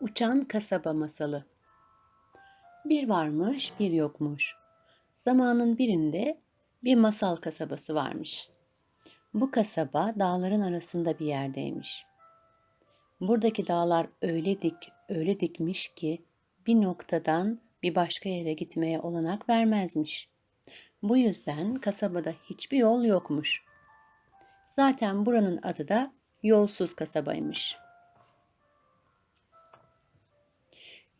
Uçan Kasaba Masalı Bir varmış, bir yokmuş. Zamanın birinde bir masal kasabası varmış. Bu kasaba dağların arasında bir yerdeymiş. Buradaki dağlar öyle dik, öyle dikmiş ki bir noktadan bir başka yere gitmeye olanak vermezmiş. Bu yüzden kasabada hiçbir yol yokmuş. Zaten buranın adı da yolsuz kasabaymış.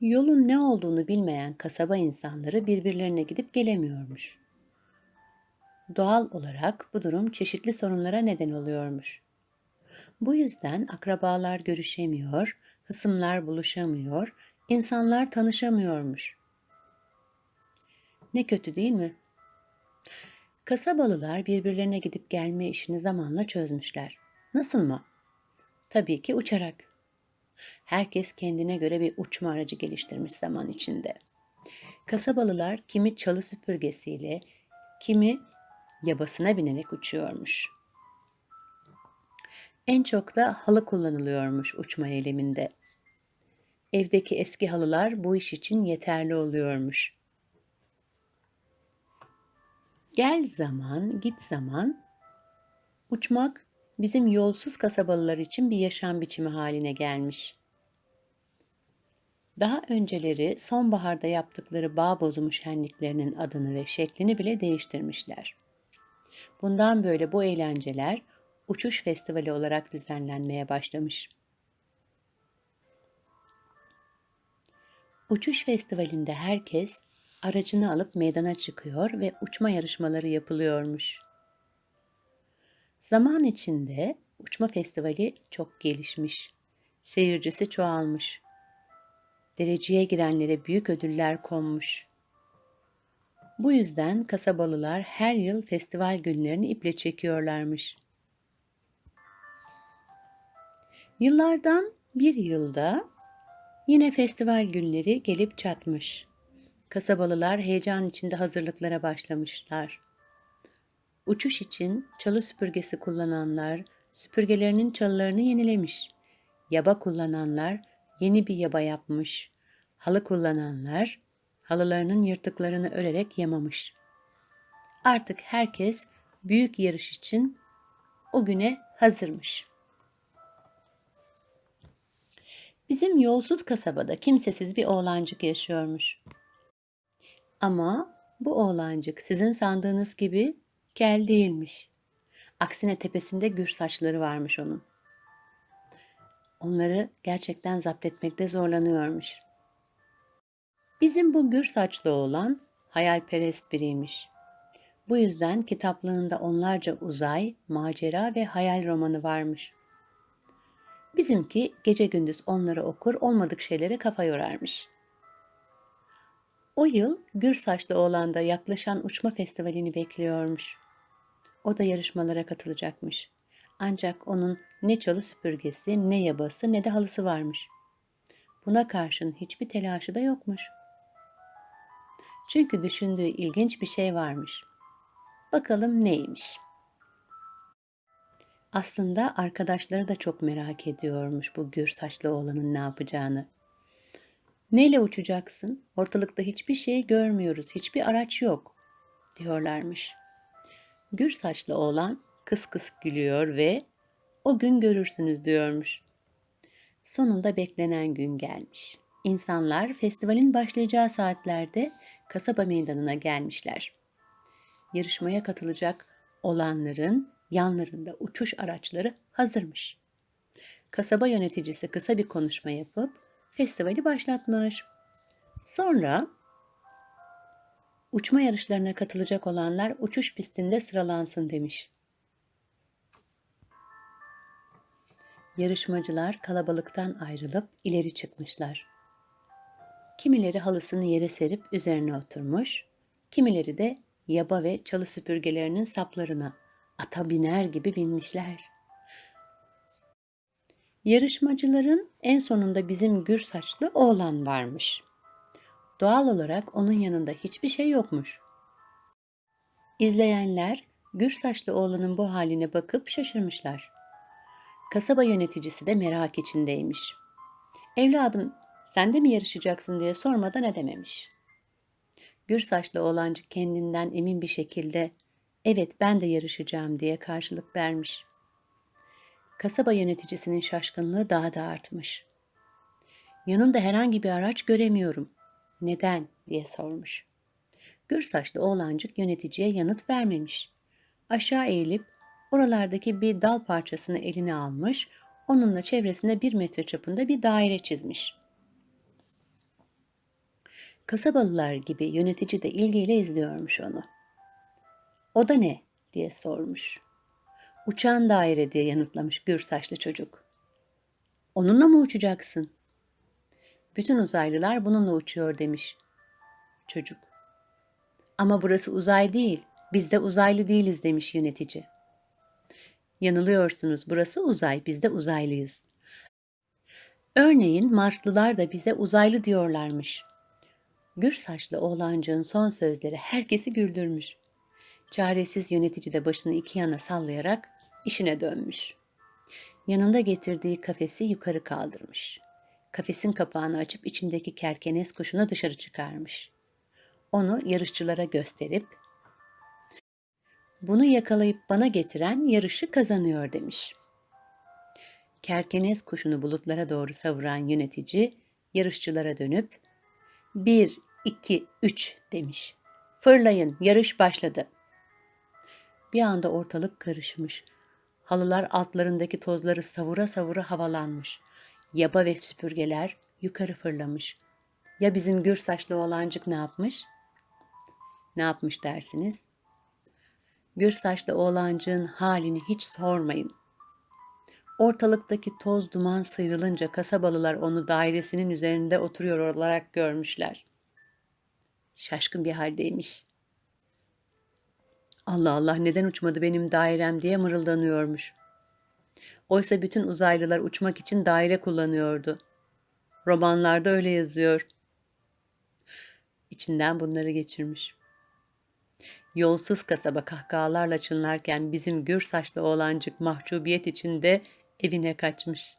Yolun ne olduğunu bilmeyen kasaba insanları birbirlerine gidip gelemiyormuş. Doğal olarak bu durum çeşitli sorunlara neden oluyormuş. Bu yüzden akrabalar görüşemiyor, hısımlar buluşamıyor, insanlar tanışamıyormuş. Ne kötü değil mi? Kasabalılar birbirlerine gidip gelme işini zamanla çözmüşler. Nasıl mı? Tabii ki uçarak. Herkes kendine göre bir uçma aracı geliştirmiş zaman içinde. Kasabalılar kimi çalı süpürgesiyle, kimi yabasına binerek uçuyormuş. En çok da halı kullanılıyormuş uçma eyleminde. Evdeki eski halılar bu iş için yeterli oluyormuş. Gel zaman, git zaman, uçmak bizim yolsuz kasabalılar için bir yaşam biçimi haline gelmiş. Daha önceleri sonbaharda yaptıkları bağ bozumu şenliklerinin adını ve şeklini bile değiştirmişler. Bundan böyle bu eğlenceler uçuş festivali olarak düzenlenmeye başlamış. Uçuş festivalinde herkes aracını alıp meydana çıkıyor ve uçma yarışmaları yapılıyormuş. Zaman içinde uçma festivali çok gelişmiş. Seyircisi çoğalmış. Dereceye girenlere büyük ödüller konmuş. Bu yüzden kasabalılar her yıl festival günlerini iple çekiyorlarmış. Yıllardan bir yılda yine festival günleri gelip çatmış. Kasabalılar heyecan içinde hazırlıklara başlamışlar. Uçuş için çalı süpürgesi kullananlar süpürgelerinin çalılarını yenilemiş. Yaba kullananlar yeni bir yaba yapmış. Halı kullananlar halılarının yırtıklarını örerek yamamış. Artık herkes büyük yarış için o güne hazırmış. Bizim yolsuz kasabada kimsesiz bir oğlancık yaşıyormuş. Ama bu oğlancık sizin sandığınız gibi kel değilmiş. Aksine tepesinde gür saçları varmış onun. Onları gerçekten zapt etmekte zorlanıyormuş. Bizim bu gür saçlı oğlan hayalperest biriymiş. Bu yüzden kitaplığında onlarca uzay, macera ve hayal romanı varmış. Bizimki gece gündüz onları okur, olmadık şeylere kafa yorarmış.'' O yıl gür saçlı oğlan da yaklaşan uçma festivalini bekliyormuş. O da yarışmalara katılacakmış. Ancak onun ne çalı süpürgesi, ne yabası, ne de halısı varmış. Buna karşın hiçbir telaşı da yokmuş. Çünkü düşündüğü ilginç bir şey varmış. Bakalım neymiş? Aslında arkadaşları da çok merak ediyormuş bu gür saçlı oğlanın ne yapacağını. Neyle uçacaksın? Ortalıkta hiçbir şey görmüyoruz, hiçbir araç yok, diyorlarmış. Gür saçlı oğlan kıs kıs gülüyor ve o gün görürsünüz diyormuş. Sonunda beklenen gün gelmiş. İnsanlar festivalin başlayacağı saatlerde kasaba meydanına gelmişler. Yarışmaya katılacak olanların yanlarında uçuş araçları hazırmış. Kasaba yöneticisi kısa bir konuşma yapıp festivali başlatmış. Sonra uçma yarışlarına katılacak olanlar uçuş pistinde sıralansın demiş. Yarışmacılar kalabalıktan ayrılıp ileri çıkmışlar. Kimileri halısını yere serip üzerine oturmuş, kimileri de yaba ve çalı süpürgelerinin saplarına ata biner gibi binmişler.'' Yarışmacıların en sonunda bizim gür saçlı oğlan varmış. Doğal olarak onun yanında hiçbir şey yokmuş. İzleyenler gür saçlı oğlanın bu haline bakıp şaşırmışlar. Kasaba yöneticisi de merak içindeymiş. Evladım Sen de mi yarışacaksın diye sormadan edememiş. Gür saçlı oğlancık kendinden emin bir şekilde evet ben de yarışacağım diye karşılık vermiş. Kasaba yöneticisinin şaşkınlığı daha da artmış. Yanında herhangi bir araç göremiyorum. Neden diye sormuş. Gür saçlı oğlancık yöneticiye yanıt vermemiş. Aşağı eğilip oralardaki bir dal parçasını eline almış, onunla çevresinde bir metre çapında bir daire çizmiş. Kasabalılar gibi yönetici de ilgiyle izliyormuş onu. O da ne diye sormuş. Uçan daire diye yanıtlamış gür saçlı çocuk. Onunla mı uçacaksın? Bütün uzaylılar bununla uçuyor demiş çocuk. Ama burası uzay değil, biz de uzaylı değiliz demiş yönetici. Yanılıyorsunuz, burası uzay, biz de uzaylıyız. Örneğin Marslılar da bize uzaylı diyorlarmış. Gür saçlı oğlancığın son sözleri herkesi güldürmüş. Çaresiz yönetici de başını iki yana sallayarak işine dönmüş. Yanında getirdiği kafesi yukarı kaldırmış. Kafesin kapağını açıp içindeki kerkenes kuşunu dışarı çıkarmış. Onu yarışçılara gösterip bunu yakalayıp bana getiren yarışı kazanıyor demiş. Kerkenes kuşunu bulutlara doğru savuran yönetici yarışçılara dönüp bir, iki, üç demiş. Fırlayın, yarış başladı. Bir anda ortalık karışmış. Halılar altlarındaki tozları savura savura havalanmış. Yaba ve süpürgeler yukarı fırlamış. Ya bizim gür saçlı oğlancık ne yapmış? Ne yapmış dersiniz? Gür saçlı oğlancığın halini hiç sormayın. Ortalıktaki toz duman sıyrılınca kasabalılar onu dairesinin üzerinde oturuyor olarak görmüşler. Şaşkın bir haldeymiş. Allah Allah neden uçmadı benim dairem diye mırıldanıyormuş. Oysa bütün uzaylılar uçmak için daire kullanıyordu. Romanlarda öyle yazıyor. İçinden bunları geçirmiş. Yolsuz kasaba kahkahalarla çınlarken bizim gür saçlı oğlancık mahcubiyet içinde evine kaçmış.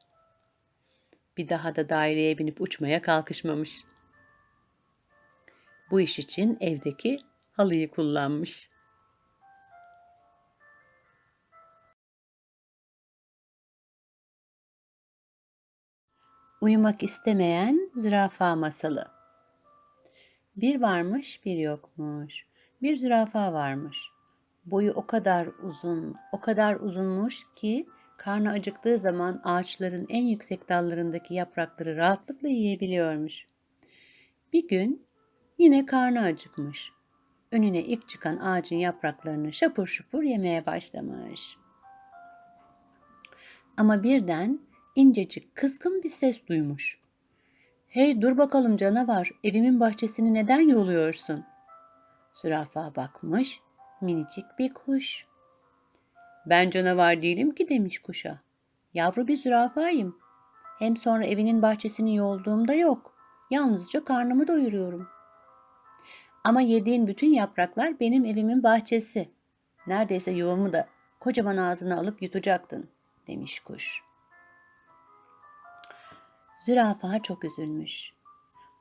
Bir daha da daireye binip uçmaya kalkışmamış. Bu iş için evdeki halıyı kullanmış. Uyumak istemeyen zürafa masalı. Bir varmış, bir yokmuş. Bir zürafa varmış. Boyu o kadar uzun, o kadar uzunmuş ki karnı acıktığı zaman ağaçların en yüksek dallarındaki yaprakları rahatlıkla yiyebiliyormuş. Bir gün yine karnı acıkmış. Önüne ilk çıkan ağacın yapraklarını şapur şupur yemeye başlamış. Ama birden incecik kızgın bir ses duymuş. Hey dur bakalım canavar, evimin bahçesini neden yoluyorsun? Zürafa bakmış, minicik bir kuş. Ben canavar değilim ki demiş kuşa. Yavru bir zürafayım. Hem sonra evinin bahçesini yolduğumda yok. Yalnızca karnımı doyuruyorum. Ama yediğin bütün yapraklar benim evimin bahçesi. Neredeyse yuvamı da kocaman ağzına alıp yutacaktın, demiş kuş. Zürafa çok üzülmüş.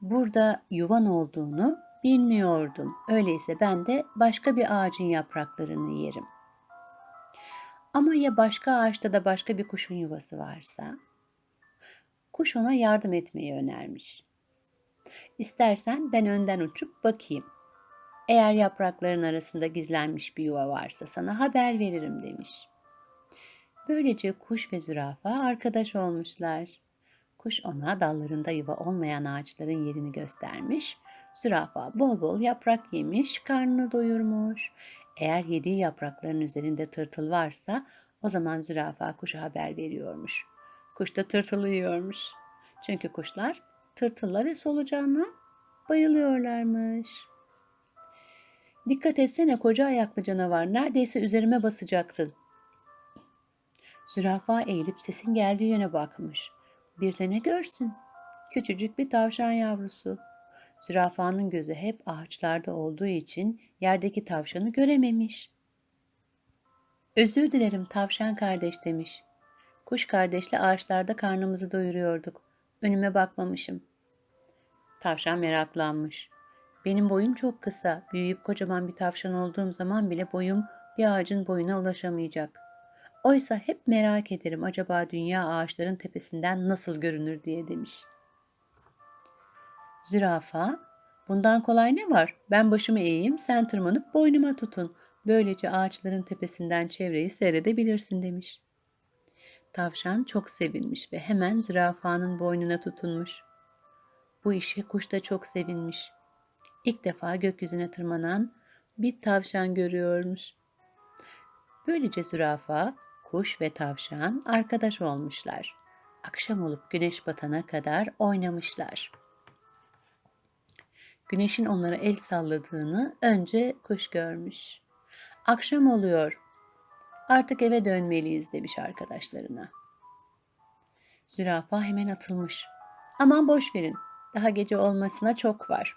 Burada yuvan olduğunu bilmiyordum. Öyleyse ben de başka bir ağacın yapraklarını yerim. Ama ya başka ağaçta da başka bir kuşun yuvası varsa? Kuş ona yardım etmeyi önermiş. İstersen ben önden uçup bakayım. Eğer yaprakların arasında gizlenmiş bir yuva varsa sana haber veririm demiş. Böylece kuş ve zürafa arkadaş olmuşlar. Kuş ona dallarında yuva olmayan ağaçların yerini göstermiş. Zürafa bol bol yaprak yemiş, karnını doyurmuş. Eğer yediği yaprakların üzerinde tırtıl varsa o zaman zürafa kuşa haber veriyormuş. Kuş da tırtılı yiyormuş. Çünkü kuşlar tırtılla ve solucanla bayılıyorlarmış. Dikkat etsene koca ayaklı canavar neredeyse üzerime basacaksın. Zürafa eğilip sesin geldiği yöne bakmış. Bir de ne görsün? Küçücük bir tavşan yavrusu. Zürafanın gözü hep ağaçlarda olduğu için yerdeki tavşanı görememiş. Özür dilerim tavşan kardeş demiş. Kuş kardeşle ağaçlarda karnımızı doyuruyorduk. Önüme bakmamışım. Tavşan meraklanmış. Benim boyum çok kısa. Büyüyüp kocaman bir tavşan olduğum zaman bile boyum bir ağacın boyuna ulaşamayacak. Oysa hep merak ederim acaba dünya ağaçların tepesinden nasıl görünür diye demiş. Zürafa, bundan kolay ne var? Ben başımı eğeyim, sen tırmanıp boynuma tutun. Böylece ağaçların tepesinden çevreyi seyredebilirsin demiş. Tavşan çok sevinmiş ve hemen zürafanın boynuna tutunmuş. Bu işe kuş da çok sevinmiş. İlk defa gökyüzüne tırmanan bir tavşan görüyormuş. Böylece zürafa, kuş ve tavşan arkadaş olmuşlar. Akşam olup güneş batana kadar oynamışlar. Güneşin onlara el salladığını önce kuş görmüş. Akşam oluyor. Artık eve dönmeliyiz demiş arkadaşlarına. Zürafa hemen atılmış. Aman boş verin. Daha gece olmasına çok var.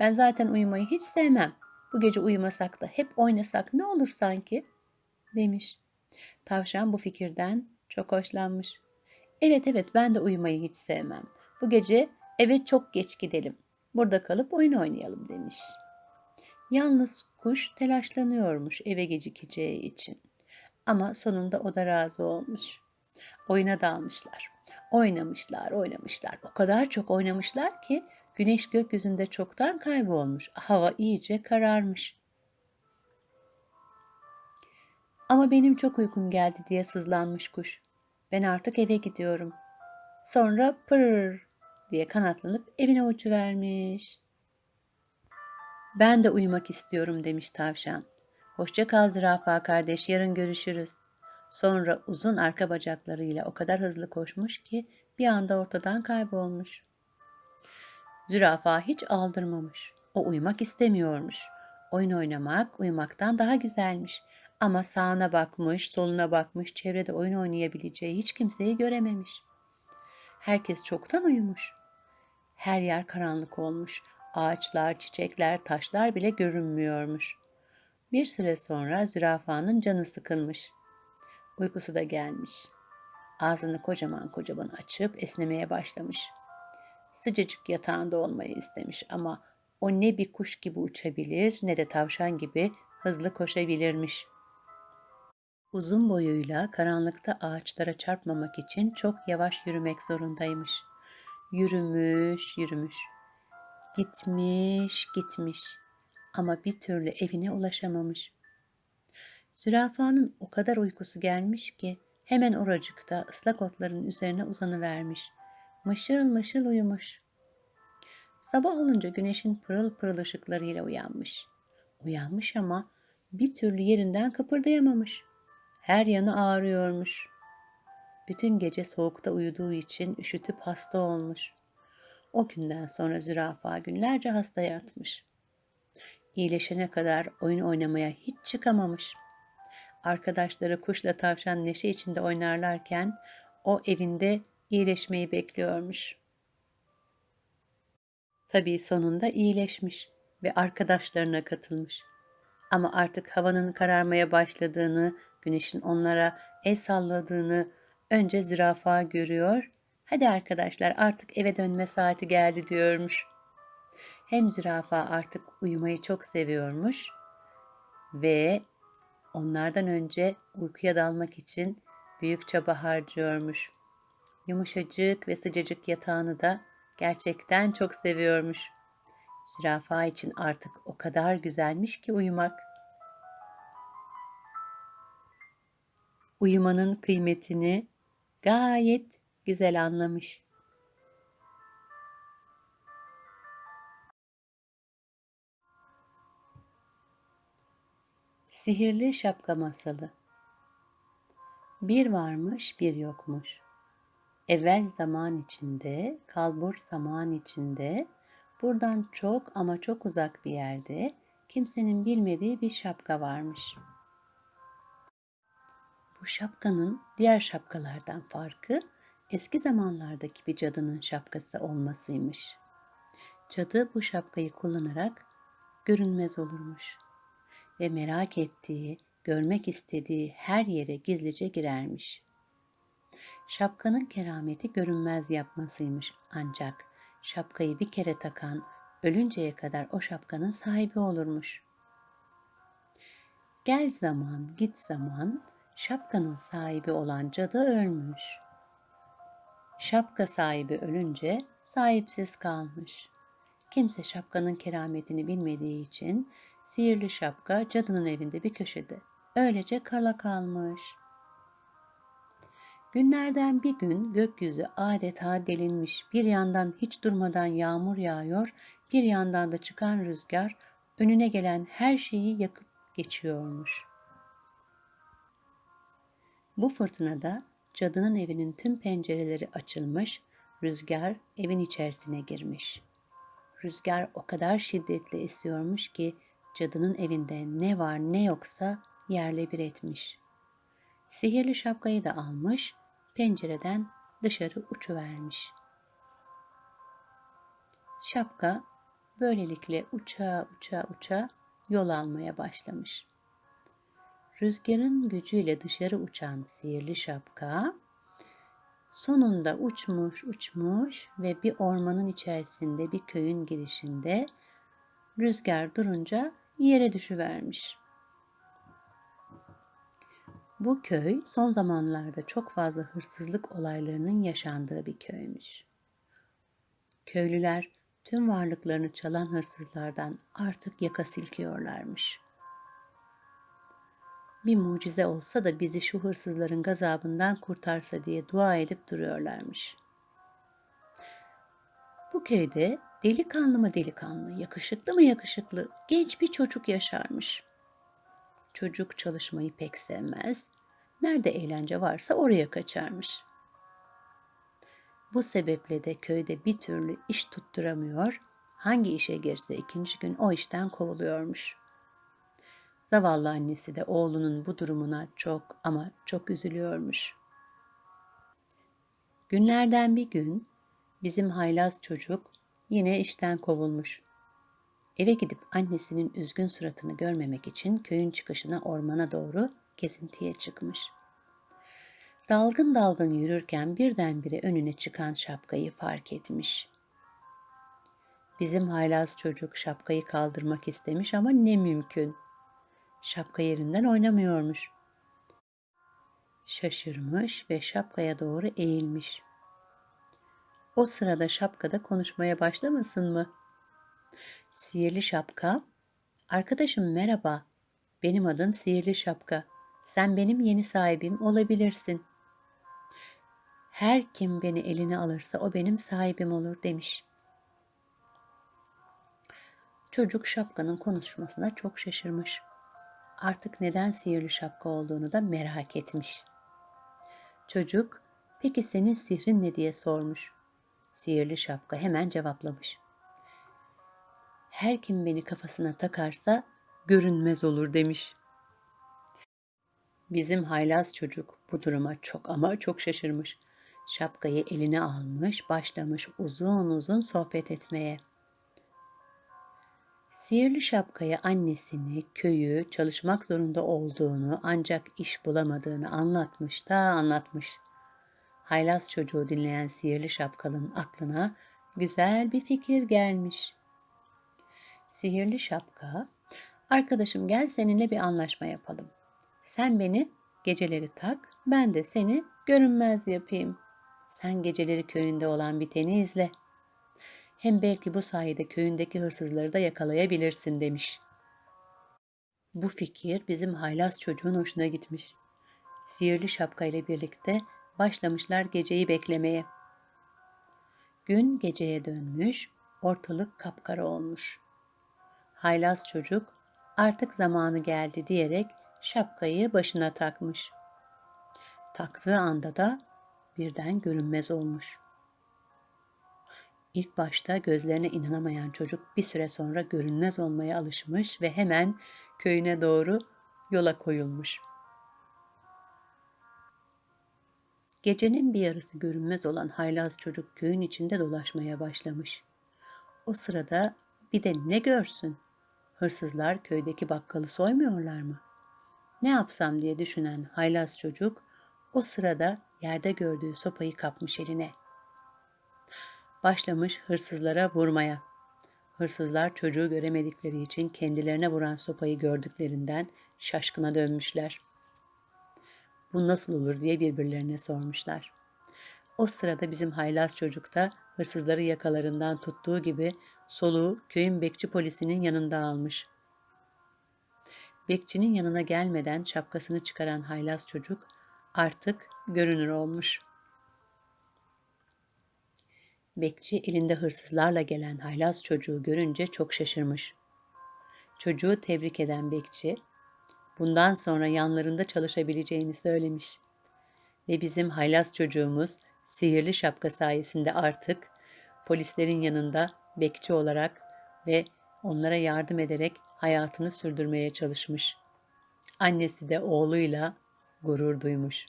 Ben zaten uyumayı hiç sevmem. Bu gece uyumasak da hep oynasak ne olur sanki? demiş. Tavşan bu fikirden çok hoşlanmış. Evet evet ben de uyumayı hiç sevmem. Bu gece eve çok geç gidelim. Burada kalıp oyun oynayalım demiş. Yalnız kuş telaşlanıyormuş eve gecikeceği için. Ama sonunda o da razı olmuş. Oyuna dalmışlar. Oynamışlar, oynamışlar. O kadar çok oynamışlar ki güneş gökyüzünde çoktan kaybolmuş. Hava iyice kararmış. Ama benim çok uykum geldi diye sızlanmış kuş. Ben artık eve gidiyorum. Sonra pırr diye kanatlanıp evine uçuvermiş. Ben de uyumak istiyorum demiş tavşan. Hoşça kal zürafa kardeş, yarın görüşürüz. Sonra uzun arka bacaklarıyla o kadar hızlı koşmuş ki bir anda ortadan kaybolmuş. Zürafa hiç aldırmamış. O uyumak istemiyormuş. Oyun oynamak uyumaktan daha güzelmiş. Ama sağına bakmış, soluna bakmış, çevrede oyun oynayabileceği hiç kimseyi görememiş. Herkes çoktan uyumuş. Her yer karanlık olmuş. Ağaçlar, çiçekler, taşlar bile görünmüyormuş. Bir süre sonra zürafanın canı sıkılmış. Uykusu da gelmiş. Ağzını kocaman kocaman açıp esnemeye başlamış. Sıcacık yatağında olmayı istemiş ama o ne bir kuş gibi uçabilir ne de tavşan gibi hızlı koşabilirmiş. Uzun boyuyla karanlıkta ağaçlara çarpmamak için çok yavaş yürümek zorundaymış. Yürümüş, yürümüş. Gitmiş, gitmiş. Ama bir türlü evine ulaşamamış. Zürafanın o kadar uykusu gelmiş ki hemen oracıkta ıslak otların üzerine uzanıvermiş. Mışıl mışıl uyumuş. Sabah olunca güneşin pırıl pırıl ışıklarıyla uyanmış. Uyanmış ama bir türlü yerinden kıpırdayamamış. Her yanı ağrıyormuş. Bütün gece soğukta uyuduğu için üşütüp hasta olmuş. O günden sonra zürafa günlerce hasta yatmış. İyileşene kadar oyun oynamaya hiç çıkamamış. Arkadaşları kuşla tavşan neşe içinde oynarlarken o evinde iyileşmeyi bekliyormuş. Tabii sonunda iyileşmiş ve arkadaşlarına katılmış. Ama artık havanın kararmaya başladığını, güneşin onlara el salladığını önce zürafa görüyor. Hadi arkadaşlar artık eve dönme saati geldi diyormuş. Hem zürafa artık uyumayı çok seviyormuş ve onlardan önce uykuya dalmak için büyük çaba harcıyormuş. Yumuşacık ve sıcacık yatağını da gerçekten çok seviyormuş. Zürafa için artık o kadar güzelmiş ki uyumak. Uyumanın kıymetini gayet güzel anlamış. Sihirli Şapka Masalı Bir varmış bir yokmuş. Evvel zaman içinde, kalbur zaman içinde, buradan çok ama çok uzak bir yerde kimsenin bilmediği bir şapka varmış. Bu şapkanın diğer şapkalardan farkı eski zamanlardaki bir cadının şapkası olmasıymış. Cadı bu şapkayı kullanarak görünmez olurmuş ve merak ettiği, görmek istediği her yere gizlice girermiş. Şapkanın kerameti görünmez yapmasıymış ancak Şapkayı bir kere takan ölünceye kadar o şapkanın sahibi olurmuş. Gel zaman, git zaman, şapkanın sahibi olan cadı ölmüş. Şapka sahibi ölünce sahipsiz kalmış. Kimse şapkanın kerametini bilmediği için sihirli şapka cadının evinde bir köşede. Öylece kala kalmış. Günlerden bir gün gökyüzü adeta delinmiş. Bir yandan hiç durmadan yağmur yağıyor, bir yandan da çıkan rüzgar önüne gelen her şeyi yakıp geçiyormuş. Bu fırtınada cadının evinin tüm pencereleri açılmış, rüzgar evin içerisine girmiş. Rüzgar o kadar şiddetli esiyormuş ki cadının evinde ne var ne yoksa yerle bir etmiş. Sihirli şapkayı da almış, pencereden dışarı uçuvermiş. Şapka böylelikle uça uça uça yol almaya başlamış. Rüzgarın gücüyle dışarı uçan sihirli şapka sonunda uçmuş uçmuş ve bir ormanın içerisinde bir köyün girişinde rüzgar durunca yere düşüvermiş. Bu köy son zamanlarda çok fazla hırsızlık olaylarının yaşandığı bir köymüş. Köylüler tüm varlıklarını çalan hırsızlardan artık yaka silkiyorlarmış. Bir mucize olsa da bizi şu hırsızların gazabından kurtarsa diye dua edip duruyorlarmış. Bu köyde delikanlı mı delikanlı, yakışıklı mı yakışıklı genç bir çocuk yaşarmış. Çocuk çalışmayı pek sevmez, nerede eğlence varsa oraya kaçarmış. Bu sebeple de köyde bir türlü iş tutturamıyor, hangi işe girse ikinci gün o işten kovuluyormuş. Zavallı annesi de oğlunun bu durumuna çok ama çok üzülüyormuş. Günlerden bir gün bizim haylaz çocuk yine işten kovulmuş. Eve gidip annesinin üzgün suratını görmemek için köyün çıkışına ormana doğru kesintiye çıkmış. Dalgın dalgın yürürken birdenbire önüne çıkan şapkayı fark etmiş. Bizim haylaz çocuk şapkayı kaldırmak istemiş ama ne mümkün. Şapka yerinden oynamıyormuş. Şaşırmış ve şapkaya doğru eğilmiş. O sırada şapkada konuşmaya başlamasın mı? Sihirli şapka, arkadaşım merhaba, benim adım Sihirli Şapka. Sen benim yeni sahibim olabilirsin. Her kim beni eline alırsa o benim sahibim olur demiş. Çocuk şapkanın konuşmasına çok şaşırmış. Artık neden sihirli şapka olduğunu da merak etmiş. Çocuk, peki senin sihrin ne diye sormuş. Sihirli şapka hemen cevaplamış. Her kim beni kafasına takarsa görünmez olur demiş. Bizim haylaz çocuk bu duruma çok ama çok şaşırmış. Şapkayı eline almış, başlamış uzun uzun sohbet etmeye. Sihirli şapkaya annesini, köyü, çalışmak zorunda olduğunu ancak iş bulamadığını anlatmış da anlatmış. Haylaz çocuğu dinleyen sihirli şapkalının aklına güzel bir fikir gelmiş. Sihirli şapka, arkadaşım gel seninle bir anlaşma yapalım. Sen beni geceleri tak, ben de seni görünmez yapayım. Sen geceleri köyünde olan biteni izle. Hem belki bu sayede köyündeki hırsızları da yakalayabilirsin demiş. Bu fikir bizim haylaz çocuğun hoşuna gitmiş. Sihirli şapka ile birlikte başlamışlar geceyi beklemeye. Gün geceye dönmüş, ortalık kapkara olmuş. Haylaz çocuk artık zamanı geldi diyerek şapkayı başına takmış. Taktığı anda da birden görünmez olmuş. İlk başta gözlerine inanamayan çocuk bir süre sonra görünmez olmaya alışmış ve hemen köyüne doğru yola koyulmuş. Gecenin bir yarısı görünmez olan haylaz çocuk köyün içinde dolaşmaya başlamış. O sırada bir de ne görsün? Hırsızlar köydeki bakkalı soymuyorlar mı? Ne yapsam diye düşünen haylaz çocuk o sırada yerde gördüğü sopayı kapmış eline. Başlamış hırsızlara vurmaya. Hırsızlar çocuğu göremedikleri için kendilerine vuran sopayı gördüklerinden şaşkına dönmüşler. Bu nasıl olur diye birbirlerine sormuşlar. O sırada bizim haylaz çocuk da hırsızları yakalarından tuttuğu gibi soluğu köyün bekçi polisinin yanında almış. Bekçinin yanına gelmeden şapkasını çıkaran haylaz çocuk artık görünür olmuş. Bekçi elinde hırsızlarla gelen haylaz çocuğu görünce çok şaşırmış. Çocuğu tebrik eden bekçi, bundan sonra yanlarında çalışabileceğini söylemiş. Ve bizim haylaz çocuğumuz sihirli şapka sayesinde artık polislerin yanında bekçi olarak ve onlara yardım ederek hayatını sürdürmeye çalışmış. Annesi de oğluyla gurur duymuş.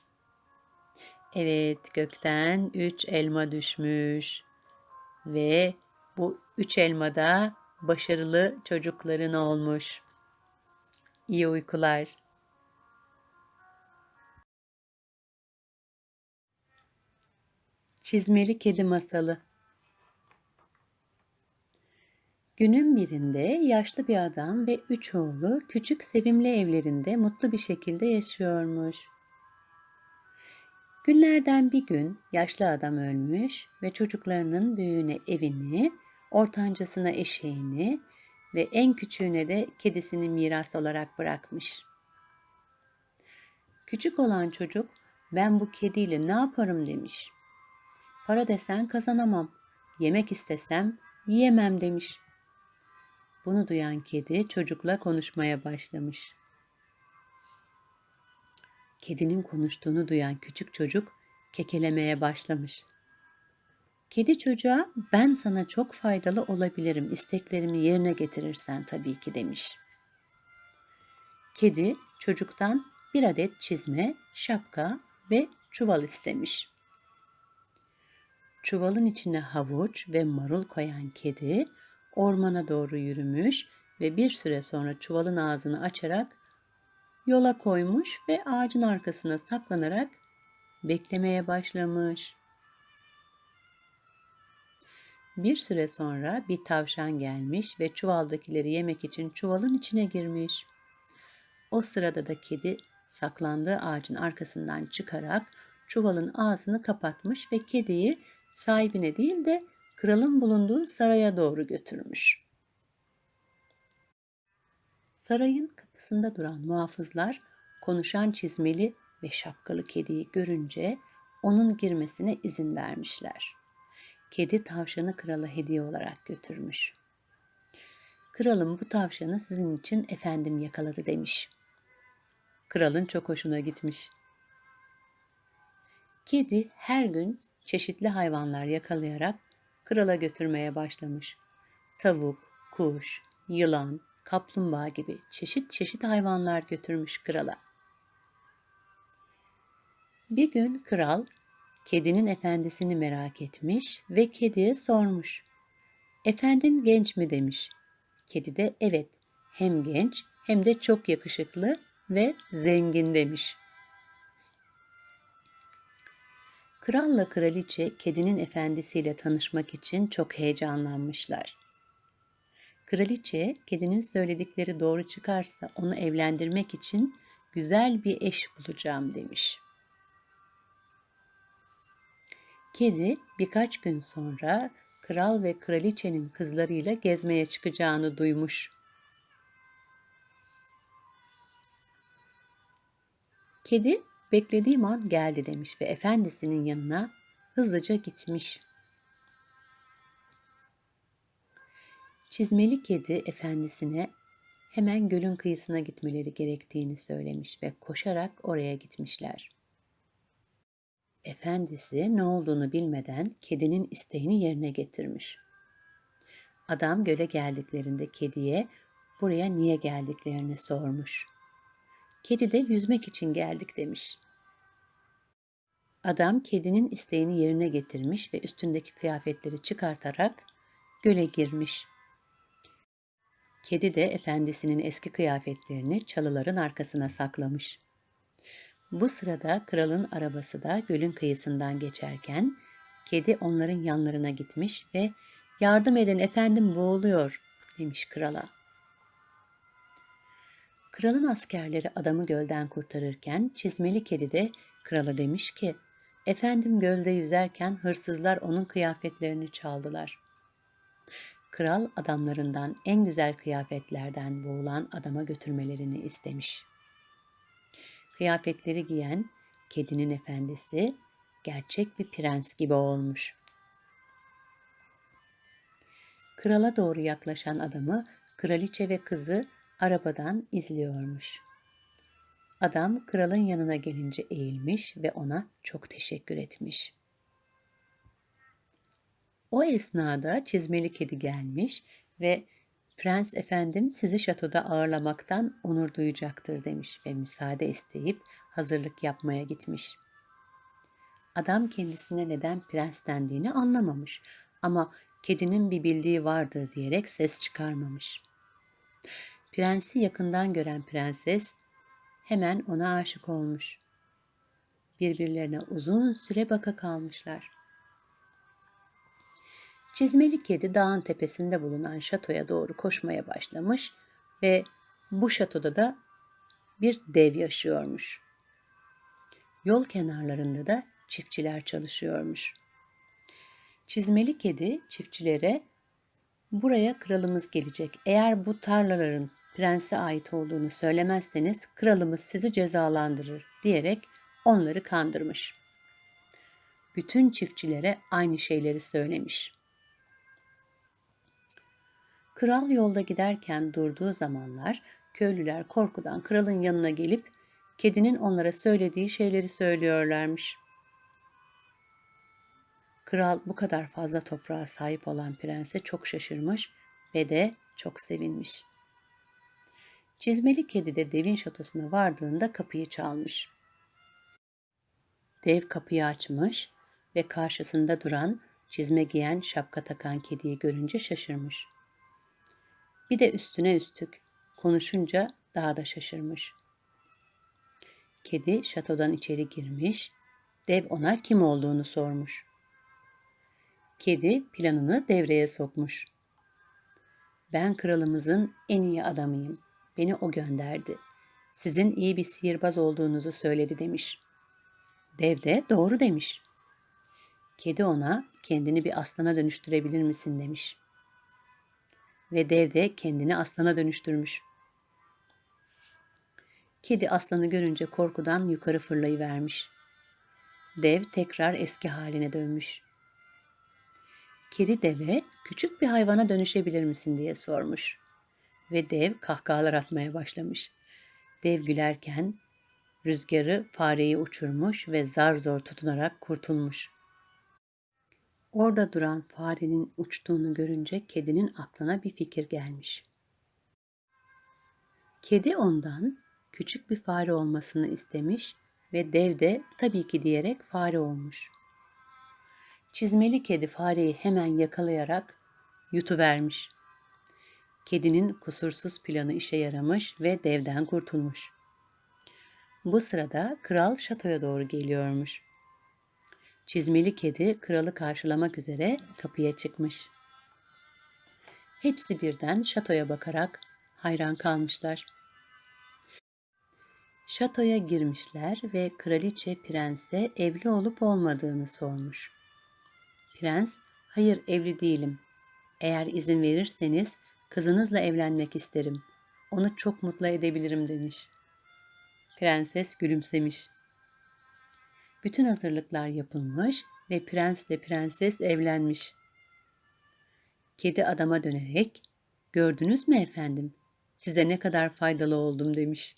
Evet, gökten üç elma düşmüş ve bu üç elmada başarılı çocukların olmuş. İyi uykular. Çizmeli Kedi Masalı Günün birinde yaşlı bir adam ve üç oğlu küçük sevimli evlerinde mutlu bir şekilde yaşıyormuş. Günlerden bir gün yaşlı adam ölmüş ve çocuklarının büyüğüne evini, ortancasına eşeğini ve en küçüğüne de kedisini miras olarak bırakmış. Küçük olan çocuk ben bu kediyle ne yaparım demiş. Para desen kazanamam, yemek istesem yiyemem demiş. Bunu duyan kedi çocukla konuşmaya başlamış. Kedinin konuştuğunu duyan küçük çocuk kekelemeye başlamış. Kedi çocuğa ben sana çok faydalı olabilirim isteklerimi yerine getirirsen tabii ki demiş. Kedi çocuktan bir adet çizme, şapka ve çuval istemiş. Çuvalın içine havuç ve marul koyan kedi ormana doğru yürümüş ve bir süre sonra çuvalın ağzını açarak yola koymuş ve ağacın arkasına saklanarak beklemeye başlamış. Bir süre sonra bir tavşan gelmiş ve çuvaldakileri yemek için çuvalın içine girmiş. O sırada da kedi saklandığı ağacın arkasından çıkarak çuvalın ağzını kapatmış ve kediyi sahibine değil de kralın bulunduğu saraya doğru götürmüş. Sarayın kapısında duran muhafızlar konuşan çizmeli ve şapkalı kediyi görünce onun girmesine izin vermişler. Kedi tavşanı krala hediye olarak götürmüş. Kralım bu tavşanı sizin için efendim yakaladı demiş. Kralın çok hoşuna gitmiş. Kedi her gün çeşitli hayvanlar yakalayarak krala götürmeye başlamış. Tavuk, kuş, yılan, kaplumbağa gibi çeşit çeşit hayvanlar götürmüş krala. Bir gün kral kedinin efendisini merak etmiş ve kediye sormuş. Efendin genç mi demiş. Kedi de evet hem genç hem de çok yakışıklı ve zengin demiş. Kralla kraliçe kedinin efendisiyle tanışmak için çok heyecanlanmışlar. Kraliçe kedinin söyledikleri doğru çıkarsa onu evlendirmek için güzel bir eş bulacağım demiş. Kedi birkaç gün sonra kral ve kraliçenin kızlarıyla gezmeye çıkacağını duymuş. Kedi beklediğim an geldi demiş ve efendisinin yanına hızlıca gitmiş. Çizmeli kedi efendisine hemen gölün kıyısına gitmeleri gerektiğini söylemiş ve koşarak oraya gitmişler. Efendisi ne olduğunu bilmeden kedinin isteğini yerine getirmiş. Adam göle geldiklerinde kediye buraya niye geldiklerini sormuş. Kedi de yüzmek için geldik demiş. Adam kedinin isteğini yerine getirmiş ve üstündeki kıyafetleri çıkartarak göle girmiş. Kedi de efendisinin eski kıyafetlerini çalıların arkasına saklamış. Bu sırada kralın arabası da gölün kıyısından geçerken Kedi onların yanlarına gitmiş ve yardım edin efendim boğuluyor demiş krala. Kralın askerleri adamı gölden kurtarırken çizmeli kedi de krala demiş ki efendim gölde yüzerken hırsızlar onun kıyafetlerini çaldılar. Kral adamlarından en güzel kıyafetlerden boğulan adama götürmelerini istemiş. Kıyafetleri giyen kedinin efendisi gerçek bir prens gibi olmuş. Krala doğru yaklaşan adamı kraliçe ve kızı arabadan izliyormuş. Adam kralın yanına gelince eğilmiş ve ona çok teşekkür etmiş. O esnada çizmeli kedi gelmiş ve Prens efendim sizi şatoda ağırlamaktan onur duyacaktır demiş ve müsaade isteyip hazırlık yapmaya gitmiş. Adam kendisine neden prens dendiğini anlamamış ama kedinin bir bildiği vardır diyerek ses çıkarmamış. Prensi yakından gören prenses hemen ona aşık olmuş. Birbirlerine uzun süre baka kalmışlar. Çizmeli kedi dağın tepesinde bulunan şatoya doğru koşmaya başlamış ve bu şatoda da bir dev yaşıyormuş. Yol kenarlarında da çiftçiler çalışıyormuş. Çizmeli kedi çiftçilere buraya kralımız gelecek. Eğer bu tarlaların prense ait olduğunu söylemezseniz kralımız sizi cezalandırır diyerek onları kandırmış. Bütün çiftçilere aynı şeyleri söylemiş. Kral yolda giderken durduğu zamanlar köylüler korkudan kralın yanına gelip kedinin onlara söylediği şeyleri söylüyorlarmış. Kral bu kadar fazla toprağa sahip olan prense çok şaşırmış ve de çok sevinmiş. Çizmeli kedi de devin şatosuna vardığında kapıyı çalmış. Dev kapıyı açmış ve karşısında duran çizme giyen şapka takan kediyi görünce şaşırmış. Bir de üstüne üstlük konuşunca daha da şaşırmış. Kedi şatodan içeri girmiş, dev ona kim olduğunu sormuş. Kedi planını devreye sokmuş. Ben kralımızın en iyi adamıyım. Beni o gönderdi. Sizin iyi bir sihirbaz olduğunuzu söyledi demiş. Dev de doğru demiş. Kedi ona kendini bir aslana dönüştürebilir misin demiş ve dev de kendini aslana dönüştürmüş. Kedi aslanı görünce korkudan yukarı fırlayıvermiş. Dev tekrar eski haline dönmüş. Kedi deve küçük bir hayvana dönüşebilir misin diye sormuş. Ve dev kahkahalar atmaya başlamış. Dev gülerken rüzgarı fareyi uçurmuş ve zar zor tutunarak kurtulmuş. Orada duran farenin uçtuğunu görünce kedinin aklına bir fikir gelmiş. Kedi ondan küçük bir fare olmasını istemiş ve dev de tabii ki diyerek fare olmuş. Çizmeli kedi fareyi hemen yakalayarak yutuvermiş. Kedinin kusursuz planı işe yaramış ve devden kurtulmuş. Bu sırada kral şatoya doğru geliyormuş. Çizmeli kedi kralı karşılamak üzere kapıya çıkmış. Hepsi birden şatoya bakarak hayran kalmışlar. Şatoya girmişler ve kraliçe prense evli olup olmadığını sormuş. Prens, hayır evli değilim. Eğer izin verirseniz kızınızla evlenmek isterim. Onu çok mutlu edebilirim demiş. Prenses gülümsemiş. Bütün hazırlıklar yapılmış ve prensle prenses evlenmiş. Kedi adama dönerek, gördünüz mü efendim, size ne kadar faydalı oldum demiş.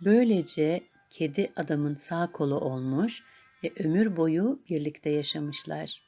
Böylece kedi adamın sağ kolu olmuş ve ömür boyu birlikte yaşamışlar.